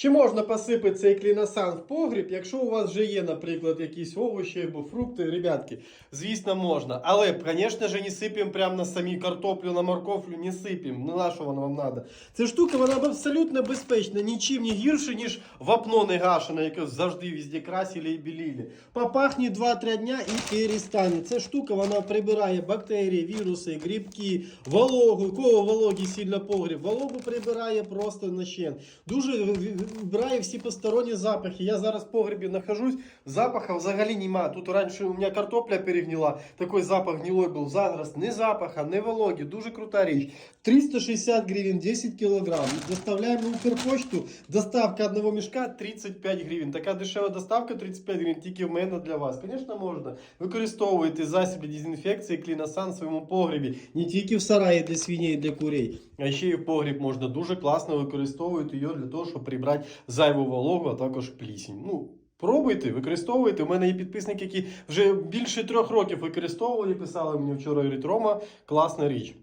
Чи можна посипати цей кліносан в погріб, якщо у вас вже є, наприклад, якісь овочі або фрукти, ребятки? Звісно, можна. Але, звісно ж, не сипемо прямо на самі картоплю, на морковлю, не сипемо. Ну на що воно вам треба? Ця штука вона абсолютно безпечна, нічим не гірше, ніж вапно не гашене, яке завжди везде красили і біліли. Попахне 2-3 дня і перестане. Ця штука вона прибирає бактерії, віруси, грибки, вологу. У Кого вологі сильно погріб? Вологу прибирає просто нащен. Дуже вбирає всі посторонні запахи. Я зараз в погребі нахожусь, запаха взагалі нема. Тут раніше у мене картопля перегнила, такий запах гнилой був. Зараз ні запаха, ні вологі. Дуже крута річ. 360 гривень, 10 кілограм. Доставляємо на Укрпочту. Доставка одного мішка 35 гривень. Така дешева доставка 35 гривень тільки в мене для вас. Звісно, можна. Використовуйте засіб для дезінфекції кліносан в своєму погребі. Не тільки в сараї для свиней, для курей, а ще і в погріб можна дуже класно використовувати його для того, щоб прибрати зайву вологу, а також плісінь. Ну, Пробуйте, використовуйте. У мене є підписники, які вже більше трьох років використовували, писали мені вчора Рітрома. Рома, класна річ.